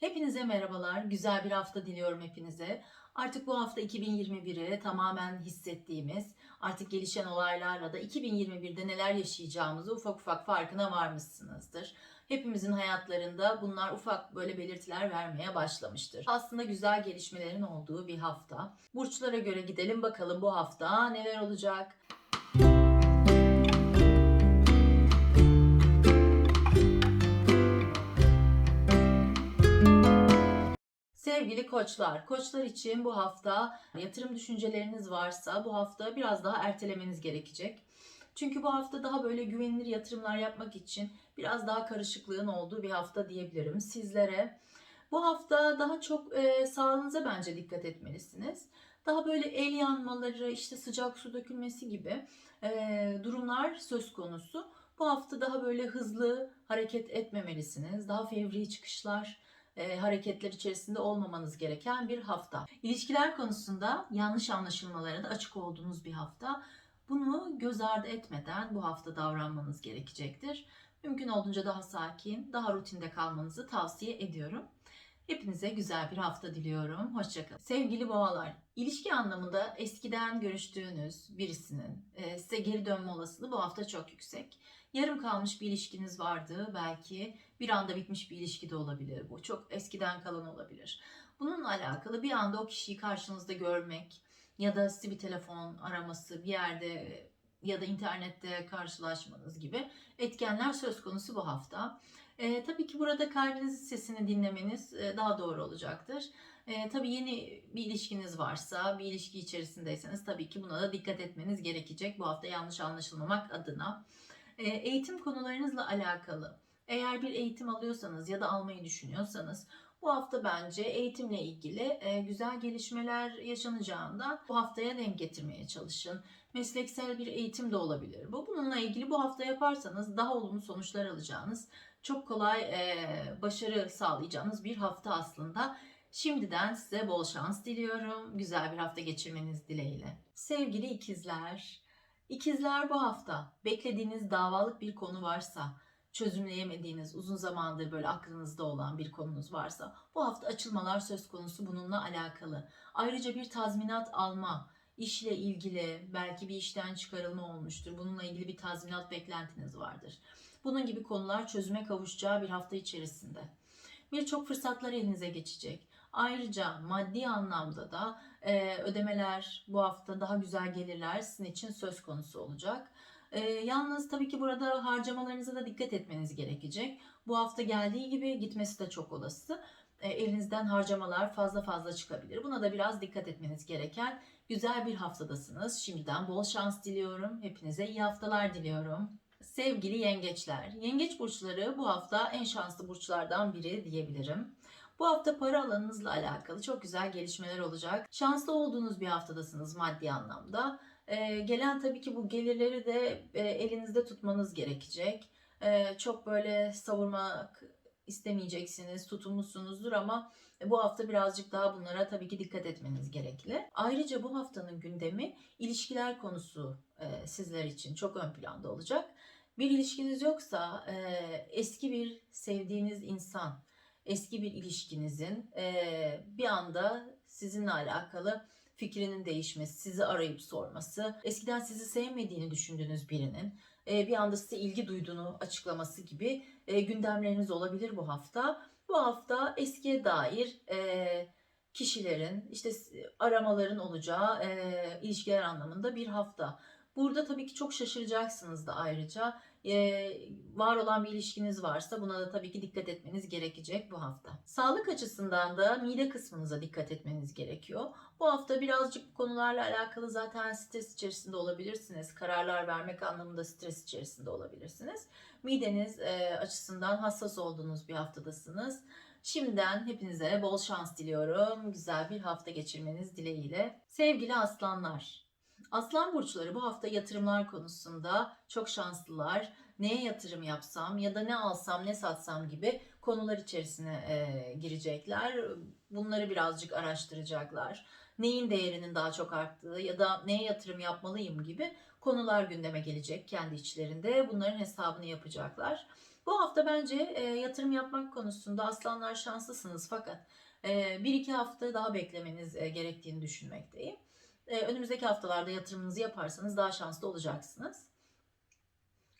Hepinize merhabalar. Güzel bir hafta diliyorum hepinize. Artık bu hafta 2021'i tamamen hissettiğimiz, artık gelişen olaylarla da 2021'de neler yaşayacağımızı ufak ufak farkına varmışsınızdır. Hepimizin hayatlarında bunlar ufak böyle belirtiler vermeye başlamıştır. Aslında güzel gelişmelerin olduğu bir hafta. Burçlara göre gidelim bakalım bu hafta neler olacak. Sevgili koçlar, koçlar için bu hafta yatırım düşünceleriniz varsa bu hafta biraz daha ertelemeniz gerekecek. Çünkü bu hafta daha böyle güvenilir yatırımlar yapmak için biraz daha karışıklığın olduğu bir hafta diyebilirim sizlere. Bu hafta daha çok e, sağlığınıza bence dikkat etmelisiniz. Daha böyle el yanmaları, işte sıcak su dökülmesi gibi e, durumlar söz konusu. Bu hafta daha böyle hızlı hareket etmemelisiniz. Daha fevri çıkışlar, e, hareketler içerisinde olmamanız gereken bir hafta. İlişkiler konusunda yanlış anlaşılmalara da açık olduğunuz bir hafta. Bunu göz ardı etmeden bu hafta davranmanız gerekecektir. Mümkün olduğunca daha sakin, daha rutinde kalmanızı tavsiye ediyorum. Hepinize güzel bir hafta diliyorum. Hoşçakalın. Sevgili boğalar, ilişki anlamında eskiden görüştüğünüz birisinin e, size geri dönme olasılığı bu hafta çok yüksek. Yarım kalmış bir ilişkiniz vardı belki. Bir anda bitmiş bir ilişki de olabilir bu. Çok eskiden kalan olabilir. Bununla alakalı bir anda o kişiyi karşınızda görmek ya da sizi bir telefon araması, bir yerde ya da internette karşılaşmanız gibi etkenler söz konusu bu hafta. E, tabii ki burada kalbinizin sesini dinlemeniz e, daha doğru olacaktır. E, tabii yeni bir ilişkiniz varsa, bir ilişki içerisindeyseniz tabii ki buna da dikkat etmeniz gerekecek bu hafta yanlış anlaşılmamak adına. E, eğitim konularınızla alakalı eğer bir eğitim alıyorsanız ya da almayı düşünüyorsanız bu hafta bence eğitimle ilgili e, güzel gelişmeler yaşanacağından bu haftaya denk getirmeye çalışın. Mesleksel bir eğitim de olabilir bu. Bununla ilgili bu hafta yaparsanız daha olumlu sonuçlar alacağınız, çok kolay e, başarı sağlayacağınız bir hafta aslında. Şimdiden size bol şans diliyorum. Güzel bir hafta geçirmeniz dileğiyle. Sevgili ikizler, ikizler bu hafta beklediğiniz davalık bir konu varsa, çözümleyemediğiniz, uzun zamandır böyle aklınızda olan bir konunuz varsa bu hafta açılmalar söz konusu bununla alakalı. Ayrıca bir tazminat alma, işle ilgili belki bir işten çıkarılma olmuştur. Bununla ilgili bir tazminat beklentiniz vardır. Bunun gibi konular çözüme kavuşacağı bir hafta içerisinde. Birçok fırsatlar elinize geçecek. Ayrıca maddi anlamda da e, ödemeler bu hafta daha güzel gelirler sizin için söz konusu olacak. E, yalnız tabii ki burada harcamalarınıza da dikkat etmeniz gerekecek. Bu hafta geldiği gibi gitmesi de çok olası. E, elinizden harcamalar fazla fazla çıkabilir. Buna da biraz dikkat etmeniz gereken güzel bir haftadasınız. Şimdiden bol şans diliyorum. Hepinize iyi haftalar diliyorum. Sevgili yengeçler, yengeç burçları bu hafta en şanslı burçlardan biri diyebilirim. Bu hafta para alanınızla alakalı çok güzel gelişmeler olacak. Şanslı olduğunuz bir haftadasınız maddi anlamda. Ee, gelen tabii ki bu gelirleri de e, elinizde tutmanız gerekecek. Ee, çok böyle savurmak istemeyeceksiniz, tutumlusunuzdur ama bu hafta birazcık daha bunlara tabii ki dikkat etmeniz gerekli. Ayrıca bu haftanın gündemi ilişkiler konusu e, sizler için çok ön planda olacak. Bir ilişkiniz yoksa e, eski bir sevdiğiniz insan, eski bir ilişkinizin e, bir anda sizinle alakalı fikrinin değişmesi, sizi arayıp sorması, eskiden sizi sevmediğini düşündüğünüz birinin e, bir anda size ilgi duyduğunu açıklaması gibi e, gündemleriniz olabilir bu hafta. Bu hafta eskiye dair e, kişilerin işte aramaların olacağı ilişkiler anlamında bir hafta. Burada tabii ki çok şaşıracaksınız da ayrıca. Var olan bir ilişkiniz varsa buna da tabii ki dikkat etmeniz gerekecek bu hafta. Sağlık açısından da mide kısmınıza dikkat etmeniz gerekiyor. Bu hafta birazcık bu konularla alakalı zaten stres içerisinde olabilirsiniz. Kararlar vermek anlamında stres içerisinde olabilirsiniz. Mideniz açısından hassas olduğunuz bir haftadasınız. Şimdiden hepinize bol şans diliyorum. Güzel bir hafta geçirmeniz dileğiyle. Sevgili aslanlar, Aslan burçları bu hafta yatırımlar konusunda çok şanslılar. Neye yatırım yapsam ya da ne alsam ne satsam gibi konular içerisine e, girecekler. Bunları birazcık araştıracaklar. Neyin değerinin daha çok arttığı ya da neye yatırım yapmalıyım gibi konular gündeme gelecek kendi içlerinde. Bunların hesabını yapacaklar. Bu hafta bence e, yatırım yapmak konusunda aslanlar şanslısınız fakat e, bir iki hafta daha beklemeniz e, gerektiğini düşünmekteyim. E, önümüzdeki haftalarda yatırımınızı yaparsanız daha şanslı olacaksınız.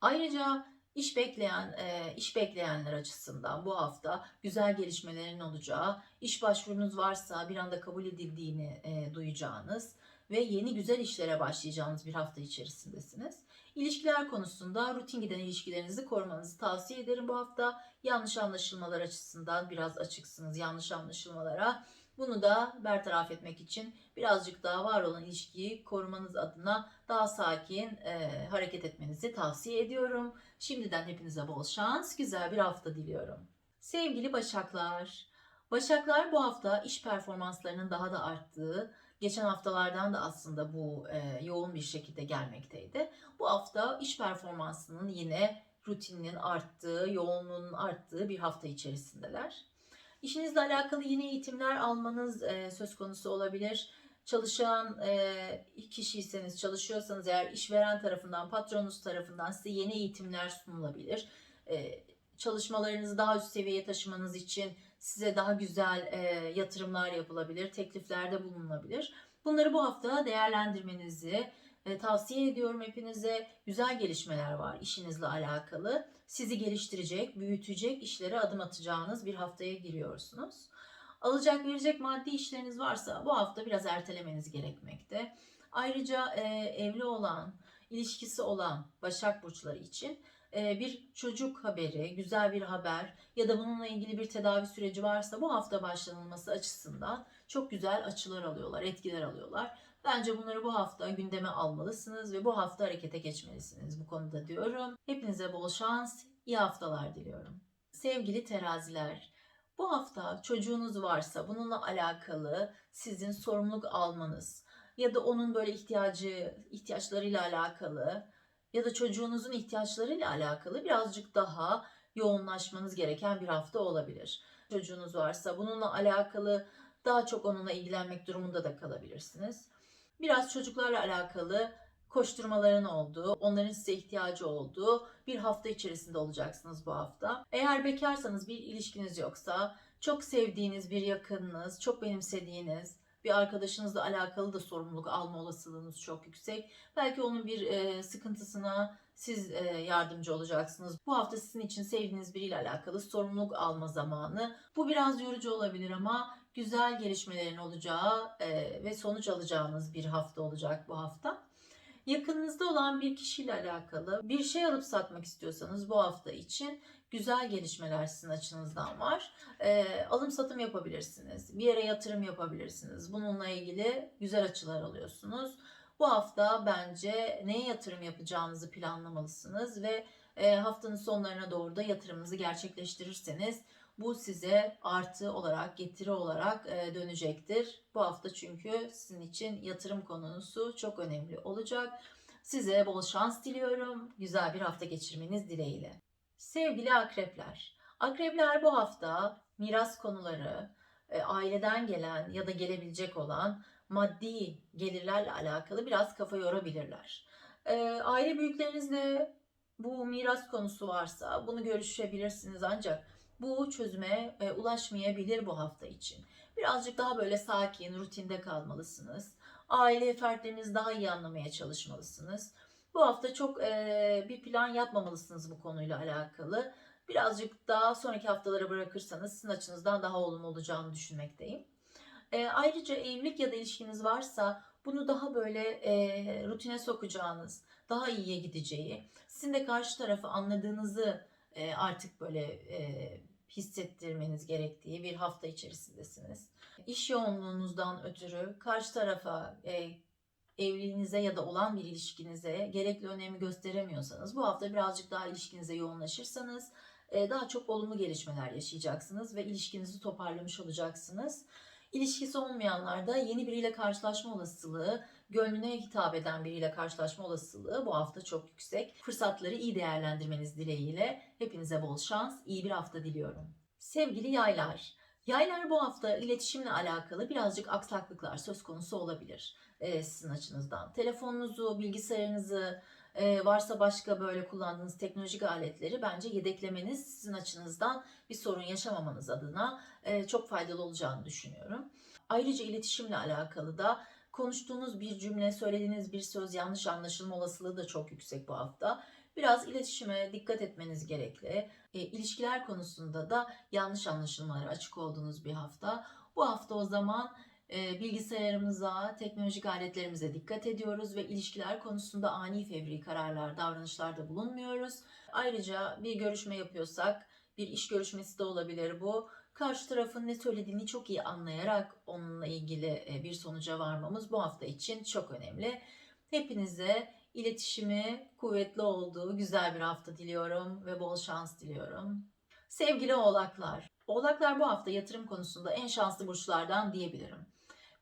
Ayrıca iş bekleyen e, iş bekleyenler açısından bu hafta güzel gelişmelerin olacağı, iş başvurunuz varsa bir anda kabul edildiğini e, duyacağınız ve yeni güzel işlere başlayacağınız bir hafta içerisindesiniz. İlişkiler konusunda rutin giden ilişkilerinizi korumanızı tavsiye ederim bu hafta. Yanlış anlaşılmalar açısından biraz açıksınız yanlış anlaşılmalara. Bunu da bertaraf etmek için birazcık daha var olan ilişkiyi korumanız adına daha sakin e, hareket etmenizi tavsiye ediyorum. Şimdiden hepinize bol şans, güzel bir hafta diliyorum. Sevgili Başaklar, Başaklar bu hafta iş performanslarının daha da arttığı, geçen haftalardan da aslında bu e, yoğun bir şekilde gelmekteydi. Bu hafta iş performansının yine rutininin arttığı, yoğunluğunun arttığı bir hafta içerisindeler. İşinizle alakalı yeni eğitimler almanız e, söz konusu olabilir. Çalışan e, kişiyseniz, çalışıyorsanız eğer işveren tarafından, patronunuz tarafından size yeni eğitimler sunulabilir. E, çalışmalarınızı daha üst seviyeye taşımanız için size daha güzel e, yatırımlar yapılabilir, tekliflerde bulunulabilir. Bunları bu hafta değerlendirmenizi e, tavsiye ediyorum hepinize. Güzel gelişmeler var işinizle alakalı. Sizi geliştirecek, büyütecek işlere adım atacağınız bir haftaya giriyorsunuz. Alacak verecek maddi işleriniz varsa bu hafta biraz ertelemeniz gerekmekte. Ayrıca e, evli olan, ilişkisi olan Başak Burçları için e, bir çocuk haberi, güzel bir haber ya da bununla ilgili bir tedavi süreci varsa bu hafta başlanılması açısından çok güzel açılar alıyorlar, etkiler alıyorlar. Bence bunları bu hafta gündeme almalısınız ve bu hafta harekete geçmelisiniz bu konuda diyorum. Hepinize bol şans, iyi haftalar diliyorum. Sevgili teraziler, bu hafta çocuğunuz varsa bununla alakalı sizin sorumluluk almanız ya da onun böyle ihtiyacı, ihtiyaçlarıyla alakalı ya da çocuğunuzun ihtiyaçlarıyla alakalı birazcık daha yoğunlaşmanız gereken bir hafta olabilir. Çocuğunuz varsa bununla alakalı daha çok onunla ilgilenmek durumunda da kalabilirsiniz. Biraz çocuklarla alakalı koşturmaların olduğu, onların size ihtiyacı olduğu bir hafta içerisinde olacaksınız bu hafta. Eğer bekarsanız bir ilişkiniz yoksa, çok sevdiğiniz bir yakınınız, çok benimsediğiniz bir arkadaşınızla alakalı da sorumluluk alma olasılığınız çok yüksek. Belki onun bir sıkıntısına siz e, yardımcı olacaksınız. Bu hafta sizin için sevdiğiniz biriyle alakalı sorumluluk alma zamanı. Bu biraz yorucu olabilir ama güzel gelişmelerin olacağı e, ve sonuç alacağınız bir hafta olacak bu hafta. Yakınınızda olan bir kişiyle alakalı bir şey alıp satmak istiyorsanız bu hafta için güzel gelişmeler sizin açınızdan var. E, alım satım yapabilirsiniz. Bir yere yatırım yapabilirsiniz. Bununla ilgili güzel açılar alıyorsunuz. Bu hafta bence neye yatırım yapacağınızı planlamalısınız ve e, haftanın sonlarına doğru da yatırımınızı gerçekleştirirseniz bu size artı olarak, getiri olarak e, dönecektir. Bu hafta çünkü sizin için yatırım konusu çok önemli olacak. Size bol şans diliyorum. Güzel bir hafta geçirmeniz dileğiyle. Sevgili akrepler. Akrepler bu hafta miras konuları, e, aileden gelen ya da gelebilecek olan maddi gelirlerle alakalı biraz kafa yorabilirler. E, aile büyüklerinizle bu miras konusu varsa bunu görüşebilirsiniz ancak bu çözüme e, ulaşmayabilir bu hafta için. Birazcık daha böyle sakin, rutinde kalmalısınız. Aile fertlerinizi daha iyi anlamaya çalışmalısınız. Bu hafta çok e, bir plan yapmamalısınız bu konuyla alakalı. Birazcık daha sonraki haftalara bırakırsanız sizin açınızdan daha olumlu olacağını düşünmekteyim. E, ayrıca evlilik ya da ilişkiniz varsa bunu daha böyle e, rutine sokacağınız, daha iyiye gideceği, sizin de karşı tarafı anladığınızı e, artık böyle e, hissettirmeniz gerektiği bir hafta içerisindesiniz. İş yoğunluğunuzdan ötürü karşı tarafa e, evliliğinize ya da olan bir ilişkinize gerekli önemi gösteremiyorsanız bu hafta birazcık daha ilişkinize yoğunlaşırsanız e, daha çok olumlu gelişmeler yaşayacaksınız ve ilişkinizi toparlamış olacaksınız. İlişkisi olmayanlar da yeni biriyle karşılaşma olasılığı, gönlüne hitap eden biriyle karşılaşma olasılığı bu hafta çok yüksek. Fırsatları iyi değerlendirmeniz dileğiyle hepinize bol şans, iyi bir hafta diliyorum. Sevgili yaylar, yaylar bu hafta iletişimle alakalı birazcık aksaklıklar söz konusu olabilir e, sizin açınızdan. Telefonunuzu, bilgisayarınızı e, varsa başka böyle kullandığınız teknolojik aletleri bence yedeklemeniz sizin açınızdan bir sorun yaşamamanız adına e, çok faydalı olacağını düşünüyorum. Ayrıca iletişimle alakalı da konuştuğunuz bir cümle, söylediğiniz bir söz yanlış anlaşılma olasılığı da çok yüksek bu hafta. Biraz iletişime dikkat etmeniz gerekli. E, ilişkiler konusunda da yanlış anlaşılmalara açık olduğunuz bir hafta. Bu hafta o zaman bilgisayarımıza, teknolojik aletlerimize dikkat ediyoruz ve ilişkiler konusunda ani fevri kararlar, davranışlarda bulunmuyoruz. Ayrıca bir görüşme yapıyorsak, bir iş görüşmesi de olabilir bu. Karşı tarafın ne söylediğini çok iyi anlayarak onunla ilgili e, bir sonuca varmamız bu hafta için çok önemli. Hepinize iletişimi kuvvetli olduğu güzel bir hafta diliyorum ve bol şans diliyorum. Sevgili oğlaklar, oğlaklar bu hafta yatırım konusunda en şanslı burçlardan diyebilirim.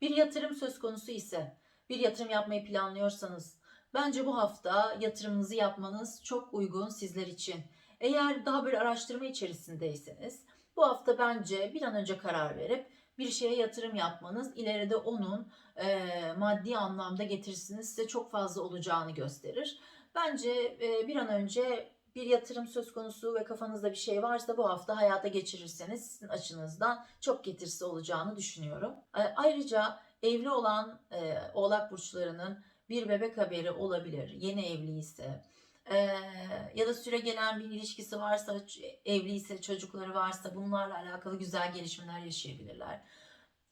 Bir yatırım söz konusu ise, bir yatırım yapmayı planlıyorsanız, bence bu hafta yatırımınızı yapmanız çok uygun sizler için. Eğer daha bir araştırma içerisindeyseniz, bu hafta bence bir an önce karar verip bir şeye yatırım yapmanız ileride onun e, maddi anlamda getirisinin size çok fazla olacağını gösterir. Bence e, bir an önce bir yatırım söz konusu ve kafanızda bir şey varsa bu hafta hayata geçirirseniz sizin açınızdan çok getirisi olacağını düşünüyorum. E, ayrıca evli olan e, oğlak burçlarının bir bebek haberi olabilir. Yeni evliyse e, ya da süre gelen bir ilişkisi varsa, evliyse, çocukları varsa bunlarla alakalı güzel gelişmeler yaşayabilirler.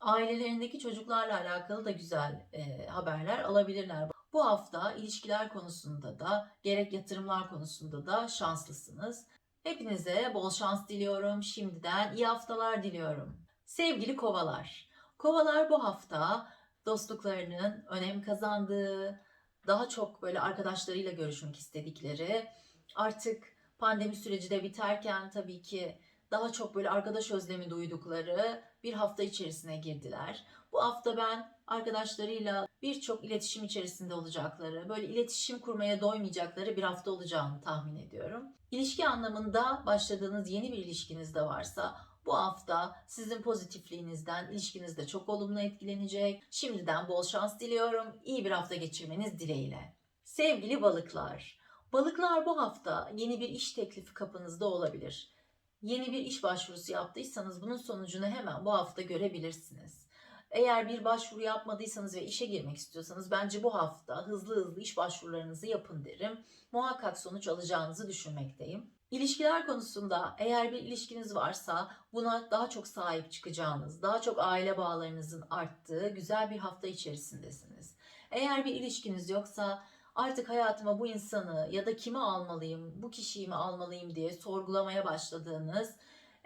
Ailelerindeki çocuklarla alakalı da güzel e, haberler alabilirler. Bu hafta ilişkiler konusunda da gerek yatırımlar konusunda da şanslısınız. Hepinize bol şans diliyorum. Şimdiden iyi haftalar diliyorum. Sevgili kovalar. Kovalar bu hafta dostluklarının önem kazandığı, daha çok böyle arkadaşlarıyla görüşmek istedikleri, artık pandemi süreci de biterken tabii ki daha çok böyle arkadaş özlemi duydukları bir hafta içerisine girdiler. Bu hafta ben arkadaşlarıyla birçok iletişim içerisinde olacakları, böyle iletişim kurmaya doymayacakları bir hafta olacağını tahmin ediyorum. İlişki anlamında başladığınız yeni bir ilişkiniz de varsa bu hafta sizin pozitifliğinizden ilişkiniz de çok olumlu etkilenecek. Şimdiden bol şans diliyorum. İyi bir hafta geçirmeniz dileğiyle. Sevgili balıklar, balıklar bu hafta yeni bir iş teklifi kapınızda olabilir. Yeni bir iş başvurusu yaptıysanız bunun sonucunu hemen bu hafta görebilirsiniz. Eğer bir başvuru yapmadıysanız ve işe girmek istiyorsanız bence bu hafta hızlı hızlı iş başvurularınızı yapın derim. Muhakkak sonuç alacağınızı düşünmekteyim. İlişkiler konusunda eğer bir ilişkiniz varsa buna daha çok sahip çıkacağınız, daha çok aile bağlarınızın arttığı güzel bir hafta içerisindesiniz. Eğer bir ilişkiniz yoksa artık hayatıma bu insanı ya da kimi almalıyım, bu kişiyi mi almalıyım diye sorgulamaya başladığınız,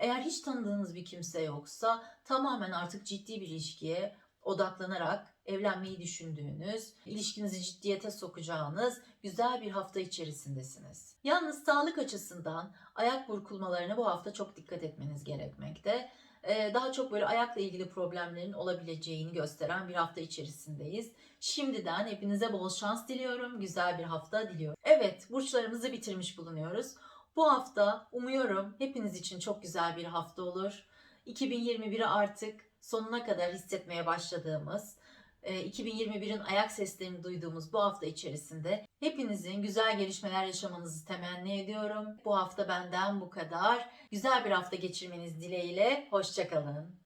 eğer hiç tanıdığınız bir kimse yoksa tamamen artık ciddi bir ilişkiye odaklanarak evlenmeyi düşündüğünüz, ilişkinizi ciddiyete sokacağınız güzel bir hafta içerisindesiniz. Yalnız sağlık açısından ayak burkulmalarına bu hafta çok dikkat etmeniz gerekmekte. Ee, daha çok böyle ayakla ilgili problemlerin olabileceğini gösteren bir hafta içerisindeyiz. Şimdiden hepinize bol şans diliyorum, güzel bir hafta diliyorum. Evet, burçlarımızı bitirmiş bulunuyoruz. Bu hafta umuyorum hepiniz için çok güzel bir hafta olur. 2021'i artık sonuna kadar hissetmeye başladığımız, 2021'in ayak seslerini duyduğumuz bu hafta içerisinde hepinizin güzel gelişmeler yaşamanızı temenni ediyorum. Bu hafta benden bu kadar. Güzel bir hafta geçirmeniz dileğiyle. Hoşçakalın.